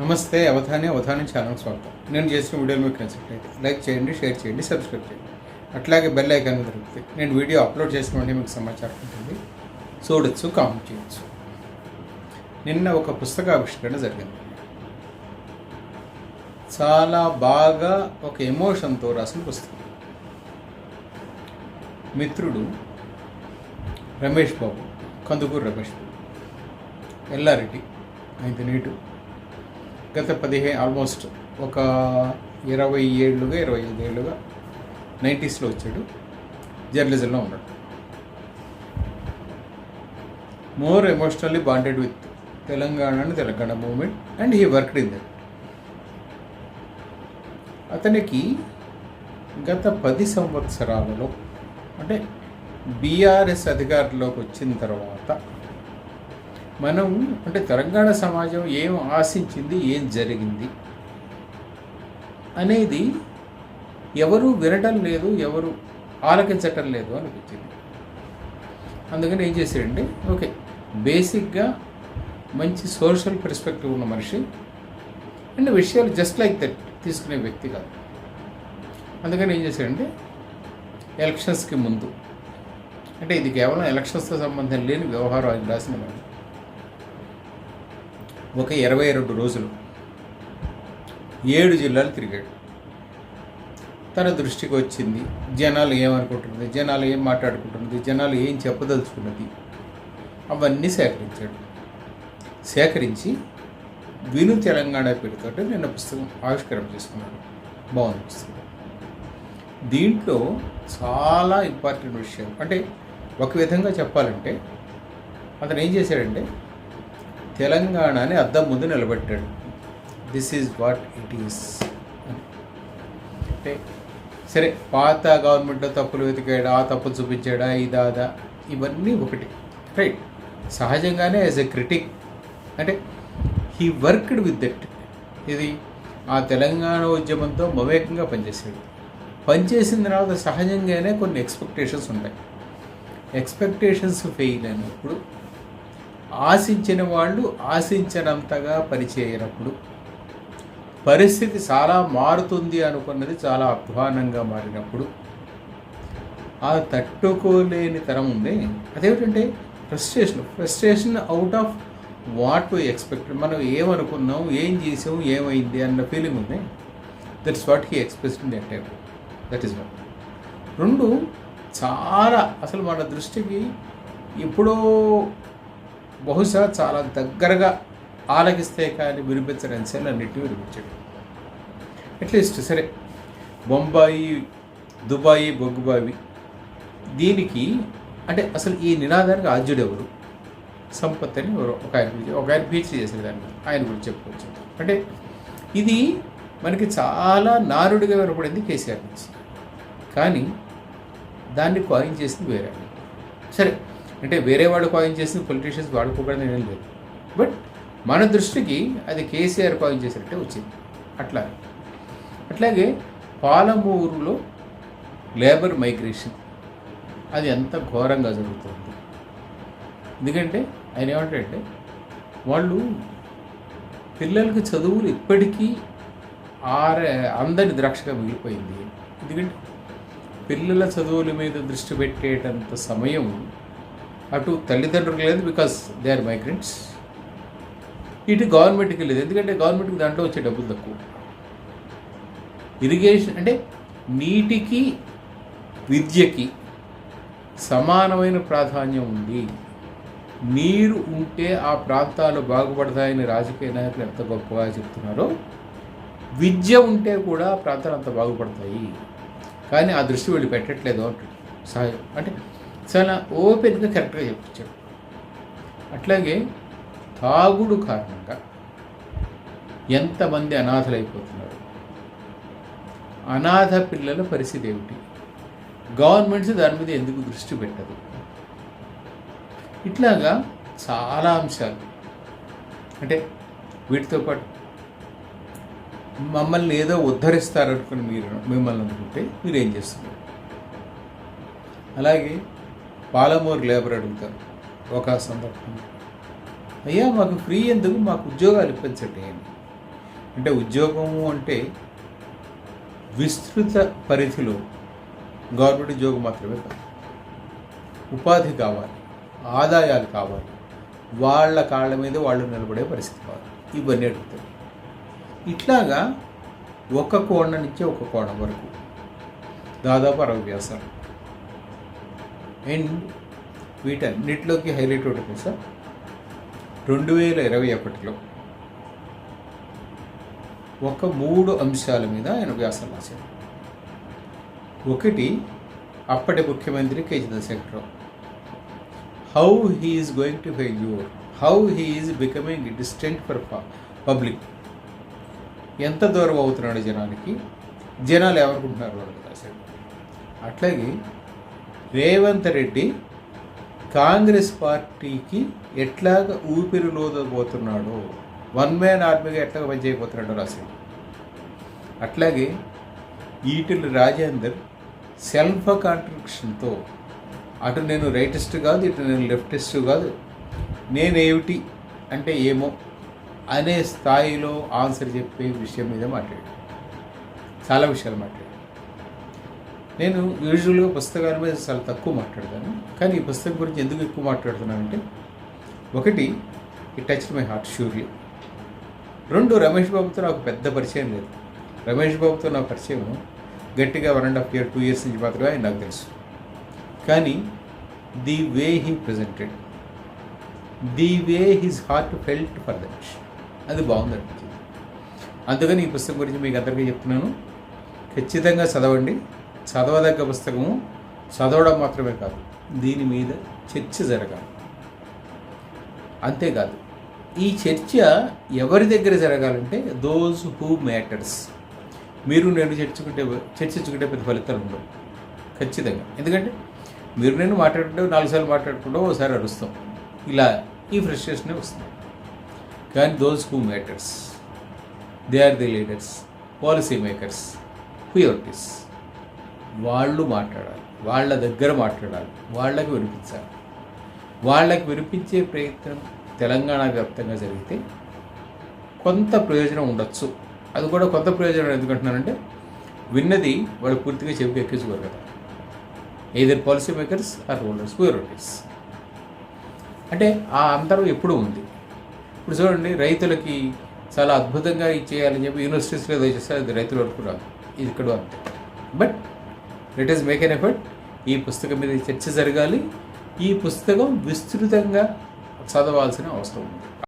నమస్తే అవధాని అవధాని ఛానల్ స్వాగతం. నేను చేసిన వీడియోలు మీకు నచ్చినట్లయితే లైక్ చేయండి షేర్ చేయండి సబ్స్క్రైబ్ చేయండి. అట్లాగే బెల్ ఐకాన్ దొరుకుతుంది నేను వీడియో అప్లోడ్ చేసిన వెంటనే మీకు సమాచారం ఉంటుంది. చూడొచ్చు కామెంట్ చేయొచ్చు. నిన్న ఒక పుస్తక ఆవిష్కరణ జరిగింది. చాలా బాగా ఒక ఎమోషన్తో రాసిన పుస్తకం. మిత్రుడు రమేష్ బాబు కందుకూరు రమేష్ బాబు. ఎల్లారెడ్డి ఆయన నీటు. గత పదిహేను ఆల్మోస్ట్ ఒక ఇరవై ఏళ్ళుగా ఇరవై ఐదు ఏళ్ళుగా నైంటీస్లో వచ్చాడు. జర్నలిజంలో ఉన్నాడు. More emotionally bonded with Telangana and Telangana movement and he worked in that అతనికి గత పది సంవత్సరాలలో అంటే బీఆర్ఎస్ అధికారంలోకి వచ్చిన తర్వాత మనం అంటే తెలంగాణ సమాజం ఏం ఆశించింది ఏం జరిగింది అనేది ఎవరు వినటం లేదు ఎవరు ఆలకించటం లేదు అనిపించింది. అందుకని ఏం చేశాడంటే ఓకే బేసిక్గా మంచి సోషల్ పర్స్పెక్టివ్ ఉన్న మనిషి అండ్ విషయాలు జస్ట్ లైక్ దట్ తీసుకునే వ్యక్తి కాదు. అందుకని ఏం చేశాడంటే ఎలక్షన్స్కి ముందు అంటే ఇది కేవలం ఎలక్షన్స్తో సంబంధం లేని వ్యవహారం ఆయన రాసిన ఒక ఇరవై రెండు రోజులు. ఏడు జిల్లాలు తిరిగాడు. తన దృష్టికి వచ్చింది జనాలు ఏమనుకుంటున్నది జనాలు ఏం మాట్లాడుకుంటున్నది జనాలు ఏం చెప్పదలుచుకున్నది అవన్నీ సేకరించాడు. సేకరించి విను తెలంగాణ పేరుతో నిన్న పుస్తకం ఆవిష్కరణ చేసుకున్నాడు. బాగుంది పుస్తకం. దీంట్లో చాలా ఇంపార్టెంట్ విషయం అంటే ఒక విధంగా చెప్పాలంటే అతను ఏం చేశాడంటే తెలంగాణని అద్దం ముందు నిలబెట్టాడు. This is what it is అంటే సరే పాత గవర్నమెంట్లో తప్పులు వెతికాడా ఆ తప్పులు చూపించాడా ఇదాదా ఇవన్నీ ఒకటి. రైట్ సహజంగానే యాజ్ ఎ క్రిటిక్ అంటే హీ వర్క్డ్ విత్ దట్ ఇది ఆ తెలంగాణ ఉద్యమంతో మమేకంగా పనిచేసాడు పనిచేసిన తర్వాత సహజంగానే కొన్ని ఎక్స్పెక్టేషన్స్ ఉంటాయి. ఎక్స్పెక్టేషన్స్ ఫెయిల్ అయినప్పుడు ఆశించిన వాళ్ళు ఆశించినంతగా పనిచేయనప్పుడు పరిస్థితి చాలా మారుతుంది అనుకున్నది చాలా అధ్వానంగా మారినప్పుడు. ఆ తట్టుకోలేని తరం ఉంది. అదేమిటంటే frustration frustration out of what to expect మనం ఏమనుకున్నాం ఏం చేసాం ఏమైంది అన్న ఫీలింగ్ ఉంది. That's what he express in that type that is what రెండు చాలా అసలు మన దృష్టికి ఎప్పుడో బహుశా చాలా దగ్గరగా ఆలకిస్తే కానీ వినిపించడం సరే నెట్టి వినిపించాడు. అట్లీస్ట్ సరే బొంబాయి దుబాయి బొగ్గుబావి దీనికి అంటే అసలు ఈ నినాదానికి ఆద్యుడు ఎవరు? సంపత్ అని ఎవరు ఒక ఆయన ఒక ఆయన పీచ్ చేశారు దాన్ని ఆయన గురించి చెప్పుకోవచ్చు. అంటే ఇది మనకి చాలా నారుడిగా వినపడింది కేసీఆర్ నుంచి. కానీ దాన్ని కాయిన్ చేసింది వేరే సరే అంటే వేరే వాడు కాయిన్ చేసింది పొలిటీషియన్స్ వాడుకోకూడదని ఏం లేదు. బట్ మన దృష్టికి అది కేసీఆర్ కాయిన్ చేసినట్టే వచ్చింది. అట్లా అట్లాగే పాలమూరులో లేబర్ మైగ్రేషన్ అది ఎంత ఘోరంగా జరుగుతుంది. ఎందుకంటే ఆయన ఏమంటాడంటే వాళ్ళు పిల్లలకి చదువులు ఇప్పటికీ ఆరే అందని ద్రాక్షగా మిగిలిపోయింది. ఎందుకంటే పిల్లల చదువుల మీద దృష్టి పెట్టేటంత సమయం అటు తల్లిదండ్రులకు లేదు బికాస్ దే ఆర్ మైగ్రెంట్స్ ఇటు గవర్నమెంట్కి లేదు. ఎందుకంటే గవర్నమెంట్కి దాంట్లో వచ్చే డబ్బులు తక్కువ. ఇరిగేషన్ అంటే నీటికి విద్యకి సమానమైన ప్రాధాన్యం ఉంది. నీరు ఉంటే ఆ ప్రాంతాలు బాగుపడతాయని రాజకీయ నాయకులు ఎంత గొప్పగా చెప్తున్నారో విద్య ఉంటే కూడా ప్రాంతాలు అంత బాగుపడతాయి. కానీ ఆ దృష్టి వీళ్ళు పెట్టట్లేదు అంటాడు సహాయం అంటే చాలా ఓపెన్గా కరెక్ట్గా చెప్పించాడు. అట్లాగే తాగుడు కారణంగా ఎంతమంది అనాథలైపోతున్నారు? అనాథ పిల్లల పరిస్థితి ఏమిటి? గవర్నమెంట్స్ దాని మీద ఎందుకు దృష్టి పెట్టదు? ఇట్లాగా చాలా అంశాలు. అంటే వీటితో పాటు మమ్మల్ని ఏదో ఉద్ధరిస్తారనుకుని మీరు మిమ్మల్ని అనుకుంటే మీరు ఏం చేస్తున్నారు? అలాగే పాలమూరు లేబర్ అడుగుతారు ఒక సందర్భంలో అయ్యా మాకు ఫ్రీ ఎందుకు? మాకు ఉద్యోగాలు ఇప్పించండి అని. అంటే ఉద్యోగము అంటే విస్తృత పరిధిలో గవర్నమెంట్ ఉద్యోగం మాత్రమే కాదు. ఉపాధి కావాలి ఆదాయాలు కావాలి. వాళ్ళ కాళ్ళ మీద వాళ్ళు నిలబడే పరిస్థితి కావాలి. ఇవన్నీ అడుగుతాయి ఇట్లాగా ఒక కోణం నుంచి ఒక కోణం వరకు దాదాపు అరవై వ్యాసాలు. అండ్ వీటన్నిటిలోకి హైలైట్ ఉంటుంది సార్. రెండు వేల ఇరవై ఒకటిలో ఒక మూడు అంశాల మీద ఆయన వ్యాసం రాశారు. ఒకటి అప్పటి ముఖ్యమంత్రి K Chandrashekar Rao how he's going to failure how he's becoming distant for public ఎంత దూరం అవుతున్నాడు జనానికి? జనాలు ఎవరుకుంటున్నారు వాళ్ళు? రాశాడు అట్లాగే రేవంత్ రెడ్డి కాంగ్రెస్ పార్టీకి ఎట్లాగ ఊపిరి లోదబోతున్నాడో వన్ మ్యాన్ ఆర్మీగా ఎట్లాగ పనిచేయబోతున్నాడో రాశాడు. అట్లాగే ఈటిల్ రాజేందర్ సెల్ఫ్ కాంట్రిబ్యూషన్తో అటు నేను రైటిస్ట్ కాదు ఇటు నేను లెఫ్టిస్ట్ కాదు నేనేమిటి అంటే ఏమో అనే స్థాయిలో ఆన్సర్ చెప్పే విషయం మీద మాట్లాడాడు. చాలా విషయాలు మాట్లాడాడు. నేను యూజువల్గా పుస్తకాల మీద చాలా తక్కువ మాట్లాడతాను. కానీ ఈ పుస్తకం గురించి ఎందుకు ఎక్కువ మాట్లాడుతున్నానంటే ఒకటి ఈ టచ్ మై హార్ట్ షూర్లీ రెండు రమేష్ బాబుతో నాకు పెద్ద పరిచయం లేదు. రమేష్ బాబుతో నా పరిచయం గట్టిగా one and half year two years నుంచి మాత్రమే ఆయన నాకు తెలుసు. కానీ the way he presented the way his heart felt for that అది బాగుంది అనిపించింది. అందుకని ఈ పుస్తకం గురించి మీకు అందరికీ చెప్తున్నాను. ఖచ్చితంగా చదవండి. చదవదగ్గ పుస్తకము చదవడం మాత్రమే కాదు దీని మీద చర్చ జరగాలి. అంతేకాదు ఈ చర్చ ఎవరి దగ్గర జరగాలంటే దోస్ హూ మ్యాటర్స్ మీరు నేను చర్చుకుంటే చర్చించుకుంటే పెద్ద ఫలితాలు ఉండవు. ఖచ్చితంగా. ఎందుకంటే మీరు నేను మాట్లాడుకుంటే నాలుగు సార్లు మాట్లాడుకుంటే ఓసారి అరుస్తాం. ఇలా ఈ ఫ్రస్ట్రేషనే వస్తుంది. కానీ those who matters they are the leaders policy makers priorities వాళ్ళు మాట్లాడాలి వాళ్ళ దగ్గర మాట్లాడాలి వాళ్ళకి వినిపించాలి. వాళ్ళకి వినిపించే ప్రయత్నం తెలంగాణ వ్యాప్తంగా జరిగితే కొంత ప్రయోజనం ఉండొచ్చు. అది కూడా కొంత ప్రయోజనం ఎందుకంటున్నానంటే విన్నది వాళ్ళు పూర్తిగా చెవికి ఎక్కించుకోరు కదా. Either policy makers or rulers priorities అంటే ఆ అంతరం ఎప్పుడూ ఉంది. ఇప్పుడు చూడండి రైతులకి చాలా అద్భుతంగా ఇది చేయాలని చెప్పి యూనివర్సిటీస్లో ఏదో చేస్తే అది రైతుల వరకు రాదు. ఇది ఇక్కడ అంతే. But let us make an effort ఈ పుస్తకం మీద చర్చ జరగాలి. ఈ పుస్తకం విస్తృతంగా చదవాల్సిన అవసరం ఉంది.